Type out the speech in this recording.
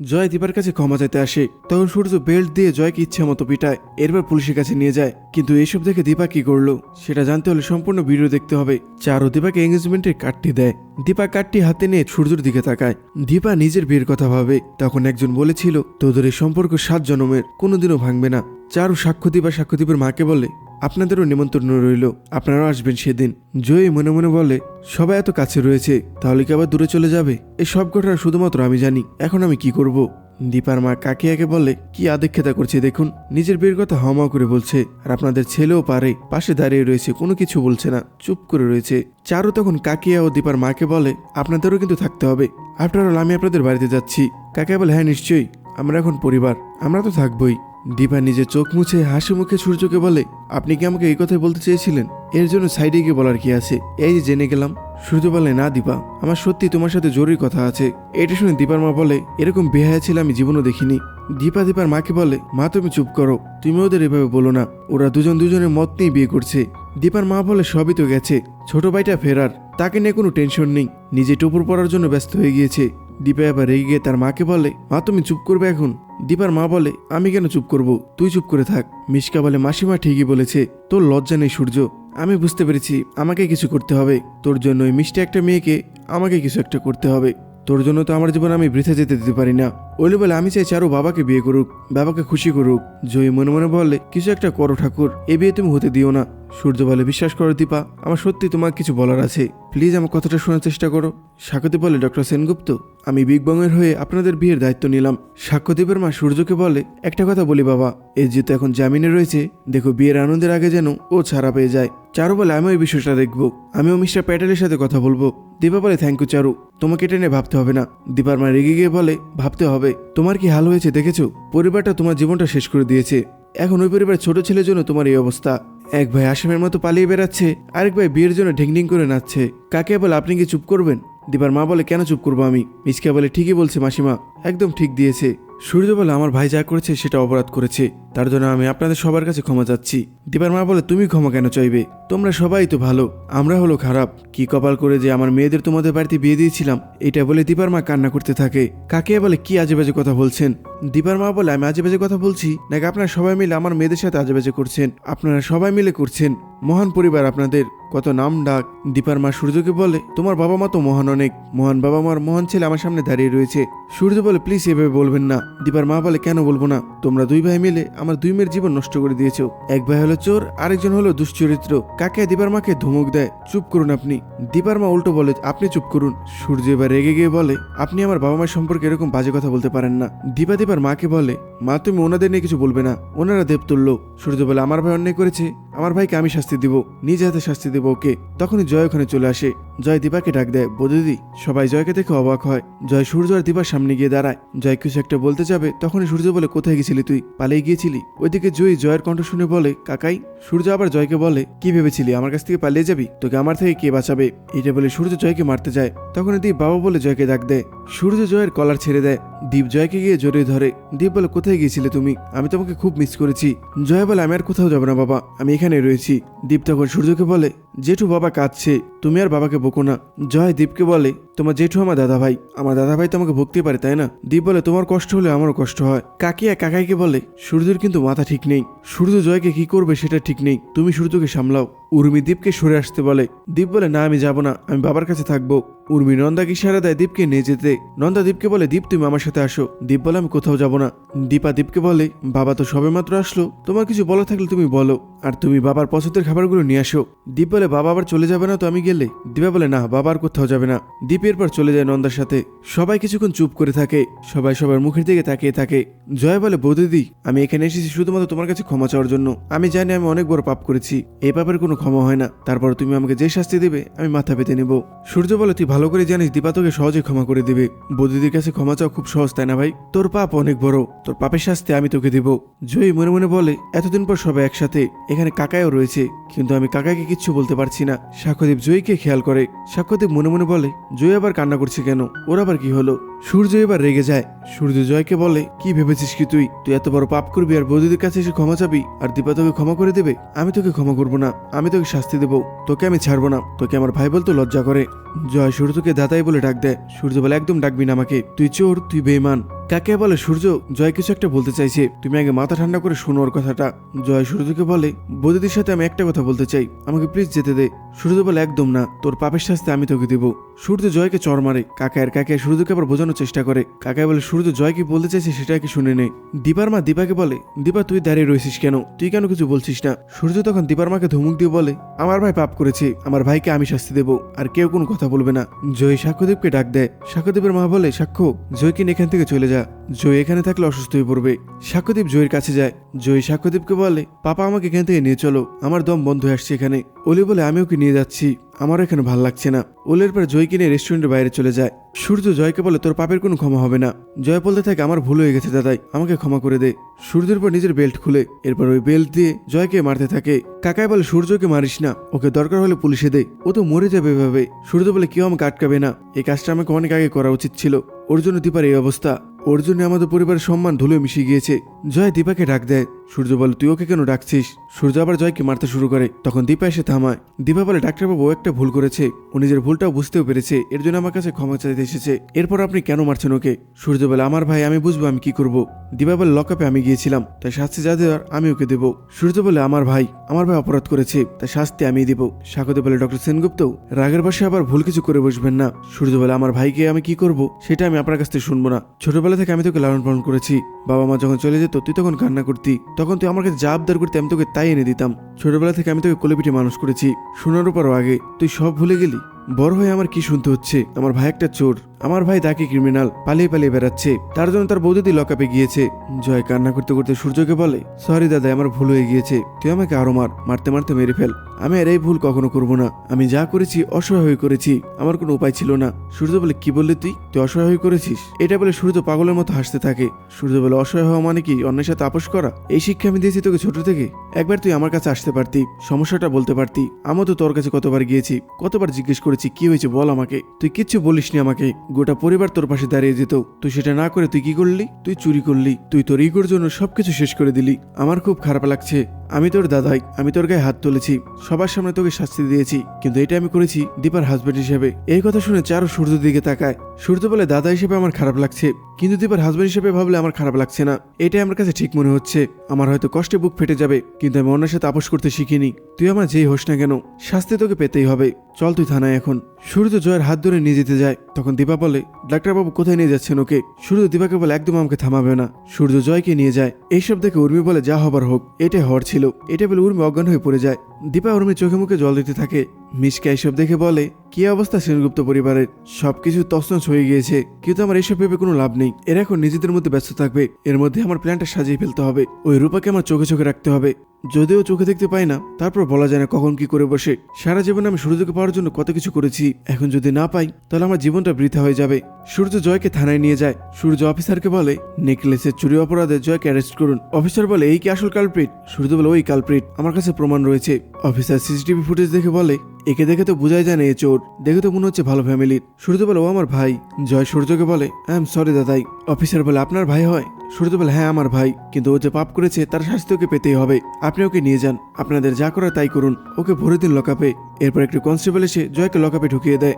জয় দীপার কাছে ক্ষমা চাইতে আসে, তখন সূর্য বেল্ট দিয়ে জয়কে ইচ্ছা মতো পিটায়, এরপর পুলিশের কাছে নিয়ে যায়। কিন্তু এসব দেখে দীপা কি করল, সেটা জানতে হলে সম্পূর্ণ ভিডিও দেখতে হবে। চারু দীপাকে এঙ্গেজমেন্টের কার্ডটি দেয়। দীপা কার্ডটি হাতে নিয়ে সূর্যের দিকে তাকায়। দীপা নিজের বিয়ের কথা ভাবে। তখন একজন বলেছিল, তোদের এই সম্পর্ক সাত জনমের, কোনোদিনও ভাঙবে না। চারু সাক্ষ্য দীপা সাক্ষ্য দীপের মাকে বলে আপনাদেরও নিমন্ত্রণ রইল, আপনারাও আসবেন সেদিন। জয়ী মনে মনে বলে, সবাই এত কাছে রয়েছে, তাহলে কি আবার দূরে চলে যাবে? এই সব ঘটনা শুধুমাত্র আমি জানি, এখন আমি কি করব? দীপার মা কাকিয়াকে বলে, কি আদিক্ষেতা করছে দেখুন, নিজের বিয়ের কথা হাওয়া করে বলছে, আর আপনাদের ছেলেও পারে, পাশে দাঁড়িয়ে রয়েছে, কোনো কিছু বলছে না, চুপ করে রয়েছে। চারু তখন কাকিয়া ও দীপার মাকে বলে, আপনাদেরও কিন্তু থাকতে হবে। আফটার অল আমি আপনাদের বাড়িতে যাচ্ছি। কাকিয়া বলে হ্যাঁ নিশ্চয়ই, আমরা এখন পরিবার, আমরা তো থাকবই। দীপা নিজের চোখ মুছে হাসি মুখে সূর্যকে বলে, আপনি কি আমাকে এই কথাই বলতে চেয়েছিলেন? এর জন্য সাইডে গিয়ে বলার কি আছে? এই যে জেনে গেলাম। সূর্য বলে, না দীপা, আমার সত্যি তোমার সাথে জরুরি কথা আছে। এটা শুনে দীপার মা বলে, এরকম বেহায়া ছিল আমি জীবনও দেখিনি। দীপা দীপার মাকে বলে, মা তুমি চুপ করো, তুমি ওদের এভাবে বলো না, ওরা দুজন দুজনের মত নিয়ে বিয়ে করছে। দীপার মা বলে, সবই তো গেছে, ছোট ভাইটা ফেরার, তাকে নিয়ে কোনো টেনশন নেই নিজে টুপুর পড়ার জন্য ব্যস্ত হয়ে গিয়েছে। দীপা এবার রেগে গিয়ে তার মাকে বলে, মা, তুমি চুপ করবে এখন? দীপার মা বলে, আমি কেন চুপ করব? তুই চুপ করে থাক। মিশকা বলে, মাসিমা ঠিকই বলেছে, তোর লজ্জা নেই সূর্য। আমি বুঝতে পেরেছি, আমাকে কিছু করতে হবে। তোর জন্য ওই মিষ্টি একটা মেয়েকে আমাকে কিছু একটা করতে হবে। তোর জন্য তো আমার জীবন আমি বৃথা যেতে দিতে পারি না। ওইলে বলে, আমি চাই চারু বাবাকে বিয়ে করুক, বাবাকে খুশি করুক। জয়ী মনে মনে বলে, কিছু একটা করো ঠাকুর, এ বিয়ে তুমি হতে দিও না। সূর্য বলে, বিশ্বাস করো দীপা, আমার সত্যি তোমার কিছু বলার আছে। প্লিজ আমার কথাটা শোনার চেষ্টা করো। সাক্ষ্যদীপ বলে, ডক্টর সেনগুপ্ত, আমি বিগ বংয়ের হয়ে আপনাদের বিয়ের দায়িত্ব নিলাম। সাক্ষ্যদীপের মা সূর্যকে বলে, একটা কথা বলি বাবা, এ যেহেতু এখন জামিনে রয়েছে, দেখো বিয়ের আনন্দের আগে যেন ও ছাড়া পেয়ে যায়। চারু বলে আমি ওই বিষয়টা দেখব। আমিও মিস্টার প্যাটেলের সাথে কথা বলব। দীপা বলে থ্যাংক ইউ চারু, তোমাকে এটা নিয়ে ভাবতে হবে না। দীপার মা রেগে গিয়ে বলে, ভাবতে হবে। তোমার কি হাল হয়েছে দেখেছ? পরিবারটা তোমার জীবনটা শেষ করে দিয়েছে। এখন ওই পরিবার ছোট ছেলের জন্য তোমার এই অবস্থা। এক ভাই আসামের মতো পালিয়ে বেড়াচ্ছে, আরেক ভাই বিয়ের জন্য ঢিংঢিং করে নাচছে। কাকে বলে, আপনি কি চুপ করবেন? দিবার মা বলে, কেন চুপ করব আমি? মিসকা বলে, ঠিকই বলছে মাসিমা, একদম ঠিক দিয়েছে। সূর্য বলে, আমার ভাই যা করেছে, সেটা অপরাধ করেছে। তার জন্য আমি আপনাদের সবার কাছে ক্ষমা চাচ্ছি। দীপার মা বলে, তুমি ক্ষমা কেন চাইবে? তোমরা সবাই তো ভালো, আমরা হলো খারাপ। কি কপাল করে যে আমার মেয়েদের তোমাদের বাড়িতে বিয়ে দিয়েছিলাম, এটা বলে দীপার মা কান্না করতে থাকে। কাকে বলে, কি আজে বাজে কথা বলছেন? দীপার মা বলে, আমি আজে বাজে কথা বলছি, নাকি আপনারা সবাই মিলে আমার মেয়েদের সাথে আজে বাজে করছেন? আপনারা সবাই মিলে করছেন। মহান পরিবার আপনাদের, কত নাম ডাক। দীপার মা সূর্যকে বলে, তোমার বাবা মা তো মহান অনেক। মহান বাবা মার মহান ছেলে আমার সামনে দাঁড়িয়ে রয়েছে। সূর্য বলে, প্লিজ এভাবে বলবেন না। দীপার মা বলে, কেন বলব না? তোমরা দুই ভাই মিলে আমার দুই মেয়ের জীবন নষ্ট করে দিয়েছ। এক ভাই হলো চোর, আরেকজন হলো দুশ্চরিত্র। কাকে দিবার মাকে ধমক দেয়? চুপ করুন আপনি। দিবার মা উল্টো বলে, আপনি চুপ করুন। সূর্য এবার রেগে গিয়ে বলে, আপনি আমার বাবা মায়ের সম্পর্কে এরকম বাজে কথা বলতে পারেন না। দিবা দিবার মাকে বলে মা, তুমি ওনাদের নিয়ে কিছু বলবে না। ওনারা দেব তুললো সূর্য বলে আমার ভাই অন্যায় করেছে। আমার ভাইকে আমি শাস্তি দিব। নিজে হাতে শাস্তি দেবো ওকে। তখনই জয় ওখানে চলে আসে। জয় দীপাকে ডাক দেয় বৌদিদি সবাই জয়কে দেখে অবাক হয়। জয় সূর্য আর দীপার সামনে গিয়ে দাঁড়ায়। জয় কিছু একটা বলতে যাবে, তখনই সূর্য বলে, কোথায় গেছিলি তুই? পালিয়ে গিয়েছিলি? ওইদিকে জয়ী জয়ের কণ্ঠ শুনে বলে, কাকাই, সূর্য আবার জয়কে বলে, কি ভেবেছিলি? আমার কাছ থেকে পালিয়ে যাবি? তোকে আমার থেকে কে বাঁচাবে? এটা বলে সূর্য জয়কে মারতে যায়। তখন দীপ বাবা বলে জয়কে ডাক দেয়। সূর্য জয়ের কলার ছেড়ে দেয়। দীপ জয়কে গিয়ে জড়িয়ে ধরে। দীপ বলে কোথায় গিয়েছিলে তুমি? আমি তোমাকে খুব মিস করেছি। জয়া বলে, আমি আর কোথাও যাব না বাবা। আমি এখানে রয়েছি। দীপ তখন সূর্যকে বলে জেঠু বাবা কাঁদছে, তুমি আর বাবাকে বকো না। জয় দীপকে বলে, তোমার জেঠু আমার দাদা ভাই আমার দাদা ভাই তোমাকে ভক্তি পারে, তাই না? দীপ বলে, তোমার কষ্ট হলে আমারও কষ্ট হয়। কাকিয়া কাকাইকে বলে, সূর্যের কিন্তু মাথা ঠিক নেই। সূর্য জয়কে কি করবে সেটা ঠিক নেই। তুমি সূর্যকে সামলাও। উর্মি দীপকে সরে আসতে বলে। দীপ বলে, না, আমি যাব না, আমি বাবার কাছে থাকব। উর্মি নন্দাকে ইশারা দেয় দীপকে নিয়ে যেতে। নন্দা দীপকে বলে, দীপ, তুমি আমার সাথে আসো। দীপ বলে, আমি কোথাও যাব না। দীপা দীপকে বলে, বাবা তো সবেমাত্র আসলো। তোমার কিছু বলা থাকলে তুমি বলো। আর তুমি বাবার পছন্দের খাবারগুলো নিয়ে আসো। দীপ বলে, বাবা আবার চলে যাবে না তো আমি গেলে? দীপা বলে, না, বাবা আর কোথাও যাবে না। দীপ এরপর চলে যায় নন্দার সাথে। সবাই কিছুক্ষণ চুপ করে থাকে। সবাই সবার মুখের দিকে তাকিয়ে থাকে। জয় বলে বৌদিদি আমি এখানে এসেছি শুধুমাত্র তোমার কাছে ক্ষমা চাওয়ার জন্য। আমি জানি আমি অনেক বড় পাপ করেছি। এই পাপের কোনো ক্ষমা হয় না। তারপর তুমি আমাকে যে শাস্তি দেবে, আমি মাথা পেতে নেব। সূর্য বলে, তুই ভালো করে জানিস, দীপা তোকে সহজে ক্ষমা করে দিবে। বৌদিদির কাছে ক্ষমা চাওয়া খুব সহজ, তাই না ভাই? তোর পাপ অনেক বড়। তোর পাপের শাস্তি আমি তোকে দিব। জয়ী মনে মনে বলে, এতদিন পর সবাই একসাথে। এখানে কাকাইও রয়েছে, কিন্তু আমি কাকাকে কিচ্ছু বলতে পারছি না। সাক্ষ্যদীপ জয়ীকে খেয়াল করে। সাক্ষ্যদীপ মনে মনে বলে, জয় আবার কান্না করছে কেন? ওর আবার কি হলো? সূর্য এবার রেগে যায়। সূর্য জয়কে বলে, কি ভেবেছিস কি তুই? তুই এত বড় পাপ করবি আর বৌদিদের কাছে এসে ক্ষমা চাবি? আর দীপা তোকে ক্ষমা করে দেবে? আমি তোকে ক্ষমা করব না। আমি তোকে শাস্তি দেবো। তোকে আমি ছাড়বো না। তোকে আমার ভাই বলতো লজ্জা করে। জয় সূর্যকে দাতাই বলে ডাক দেয়। সূর্য বলে, একদম ডাকবি না আমাকে। তুই চোর, তুই বেইমান কাকে বলে সূর্য? জয় কিছু একটা বলতে চাইছে। তুমি আগে মাথা ঠান্ডা করে শোনো ওর কথাটা। জয় সূর্যকে বলে, বৌদিদির সাথে আমি একটা কথা বলতে চাই। আমাকে প্লিজ যেতে দে। সূর্য বলে, একদম না। তোর পাপের শাস্তি আমি তোকে দেবো। সূর্য জয়কে চর মারে। কাকায়ের কাকে সূর্যকে আবার বোঝানোর চেষ্টা করে। কাকায় বলে, সূর্য জয় কি বলতে চাইছে সেটা কি শুনে নেই দীপার মা দীপাকে বলে, দীপা, তুই দাঁড়িয়ে রয়েছিস কেন? তুই কেন কিছু বলছিস না? সূর্য তখন দীপার মাকে ধমক দিয়ে বলে, আমার ভাই পাপ করেছে। আমার ভাইকে আমি শাস্তি দেবো। আর কেউ কোনো কথা বলবে না। জয় সাক্ষ্যদীপকে ডাক দেয়। সাক্ষ্যদীপের মা বলে, সাক্ষ্য, জয় নিয়ে এখান থেকে চলে যা জয় এখানে থাকলে অসুস্থ হয়ে পড়বে। সাক্ষ্যদীপ জয়ের কাছে যায়। জয় সাক্ষ্যদীপকে বলে, পাপা, আমাকে এখান থেকে নিয়ে চলো। আমার দম বন্ধ হয়ে আসছে এখানে। অলি বলে, আমি ওকে নিয়ে যাচ্ছি। আমারও এখানে ভালো লাগছে না। ওলের পর জয়কে কিনে রেস্টুরেন্টের বাইরে চলে যায়। সূর্য জয়কে বলে, তোর পাপের কোনো ক্ষমা হবে না। জয় বলতে থাকে, আমার ভুল হয়ে গেছে দাদাই, আমাকে ক্ষমা করে দে। সূর্যের পর নিজের বেল্ট খুলে, এরপর ওই বেল্ট দিয়ে জয়কে মারতে থাকে। কাকায় বলে, সূর্যকে মারিস না। ওকে দরকার হলে পুলিশে দে। ও তো মরে যাবে এভাবে। সূর্য বলে, কেউ আমাকে আটকাবে না। এই কাজটা আমাকে অনেক আগে করা উচিত ছিল। ওর জন্য দীপার এই অবস্থা। ওর জন্য আমাদের পরিবারের সম্মান ধুলো মিশিয়ে গিয়েছে। জয় দীপাকে ডাক দেয়। সূর্য বলে, তুই ওকে কেন ডাকছিস? সূর্য আবার জয়কে মারতে শুরু করে। তখন দীপা এসে থামায়। দীপা বলে, ডাক্তারবাবু একটা ভুল করেছে। ও নিজের ভুলটাও বুঝতেও পেরেছে। এর জন্য আমার কাছে ক্ষমা চাইতে এসেছে। এরপর আপনি কেন মারছেন ওকে? সূর্য বলে, আমার ভাই, আমি বুঝব আমি কি করব। দীপা বলে, লকআপে আমি গিয়েছিলাম। তাই শাস্তি যা দেওয়ার আমি ওকে দেবো। সূর্য বলে, আমার ভাই আমার ভাই অপরাধ করেছে। তাই শাস্তি আমি দেব। স্বাগত বলে, ডক্টর সেনগুপ্ত, রাগের বসে আবার ভুল কিছু করে বসবেন না। সূর্য বলে, আমার ভাইকে আমি কি করব? সেটা আমি আপনার কাছ থেকে শুনব না। ছোটবেলা থেকে আমি তোকে লালন পালন করেছি। বাবা মা যখন চলে যেত, তুই তখন কান্না করতি। তখন তুই আমার কাছে যা আবদার করতে আমি তোকে তাই এনে দিতাম। ছোটবেলা থেকে আমি তোকে কোলেপিঠে মানুষ করেছি। শোনার উপরও আগে। তুই সব ভুলে গেলি? বড় হয়ে আমার কি শুনতে হচ্ছে? আমার ভাই একটা চোর। আমার ভাই তাকে ক্রিমিনাল পালিয়ে পালিয়ে বেড়াচ্ছে। তার জন্য তার বৌদিদি লকআপে গিয়েছে। জয় কান্না করতে করতে সূর্যকে বলে সরি দাদা, আমার ভুল হয়ে গিয়েছে। তুই আমাকে আরও মার। মারতে মারতে মেরে ফেল। আমি আর এই ভুল কখনো করব না। আমি যা করেছি অসহায় হয়ে করেছি। আমার কোনো উপায় ছিল না। সূর্য বলে, কি বললি তুই? তুই অসহায় হয়ে করেছিস? এটা বলে সূর্য পাগলের মতো হাসতে থাকে। সূর্য বলে, অসহায় হওয়া মানে কি? অন্যের সাথে আপোষ করা? এই শিক্ষা আমি দিয়েছি তোকে ছোট থেকে। একবার তুই আমার কাছে আসতে পারতি। সমস্যাটা বলতে পারতি। আমি তো তোর কাছে কতবার গিয়েছি। কতবার জিজ্ঞেস করেছি কি হয়েছে বল আমাকে? তুই কিচ্ছু বলিসনি আমাকে। গোটা পরিবার তোর পাশে দাঁড়িয়ে যেত। তুই সেটা না করে তুই কি করলি? তুই চুরি করলি। তুই তোর ইগোর জন্য সবকিছু শেষ করে দিলি। আমার খুব খারাপ লাগছে। আমি তোর দাদাই। আমি তোর গায়ে হাত তুলেছি। সবার সামনে তোকে শাস্তি দিয়েছি। কিন্তু এটা আমি করেছি দীপার হাজবেন্ড হিসেবে। এই কথা শুনে চারও সূর্যের দিকে তাকায়। সূর্য বলে, দাদা হিসেবে আমার খারাপ লাগছে। কিন্তু দীপার হাজব্যান্ড হিসেবে ভাবলে আমার খারাপ লাগছে না। এটাই আমার কাছে ঠিক মনে হচ্ছে। আমার হয়তো কষ্টে বুক ফেটে যাবে, কিন্তু আমি অন্যের সাথে আপোষ করতে শিখিনি। তুই আমার যেই হোস না কেন, শাস্তি তোকে পেতেই হবে। চল তুই থানায় এখন। সূর্য জয়ের হাত ধরে নিয়ে যেতে যায়। তখন দীপা বলে, ডাক্তারবাবু কোথায় নিয়ে যাচ্ছেন ওকে? সূর্য দীপাকে বলে, একদম আমাকে থামাবে না। সূর্য জয়কে নিয়ে যায়। এইসব দেখে উর্মি বলে, যা হবার হোক, এটাই হওয়ার ছিল। এটা বলে উর্মি অজ্ঞান হয়ে পড়ে যায়। দীপা উর্মির চোখে মুখে জল দিতে থাকে। মিসকা এইসব দেখে বলে, কি অবস্থা সেনগুপ্ত পরিবারের? সবকিছু তছনছ হয়ে গিয়েছে। কিন্তু আমার এইসব ভেবে কোনো লাভ নেই। এরা এখন নিজেদের মধ্যে ব্যস্ত থাকবে। এর মধ্যে আমার প্ল্যানটা সাজিয়ে ফেলতে হবে। ওই রূপাকে আমার চোখে চোখে রাখতে হবে। যদিও চোখে দেখতে পাই না, তারপর বলা যায় না কখন কি করে বসে। সারা জীবনে আমি সূর্যকে পাওয়ার জন্য কত কিছু করেছি। এখন যদি না পাই, তাহলে আমার জীবনটা বৃথা হয়ে যাবে। সূর্য জয়কে থানায় নিয়ে যায়। সূর্য অফিসারকে বলে, নেকলেসের চুরি অপরাধে জয়কে অ্যারেস্ট করুন। অফিসার বলে, এই কি আসল কালপ্রিট সূর্য বলে, ওই কালপ্রিট আমার কাছে প্রমাণ রয়েছে। অফিসার সিসিটিভি ফুটেজ দেখে বলে, একে দেখে তো বোঝাই যায় না এ চোর। দেখে তো মনে হচ্ছে ভালো ফ্যামিলির। সূর্য বলে, ও আমার ভাই। জয় সূর্যকে বলে, আই এম সরি দাদাই অফিসার বলে, আপনার ভাই হয়? সূর্য বলে হ্যাঁ আমার ভাই। কিন্তু ও যে পাপ করেছে, তার শাস্তিকে পেতেই হবে। আপনি ওকে নিয়ে যান। আপনাদের যা করার তাই করুন। ওকে ভরে দিন লকাপে এরপর একটি কনস্টেবল এসে জয়কে লকাপে ঢুকিয়ে দেয়।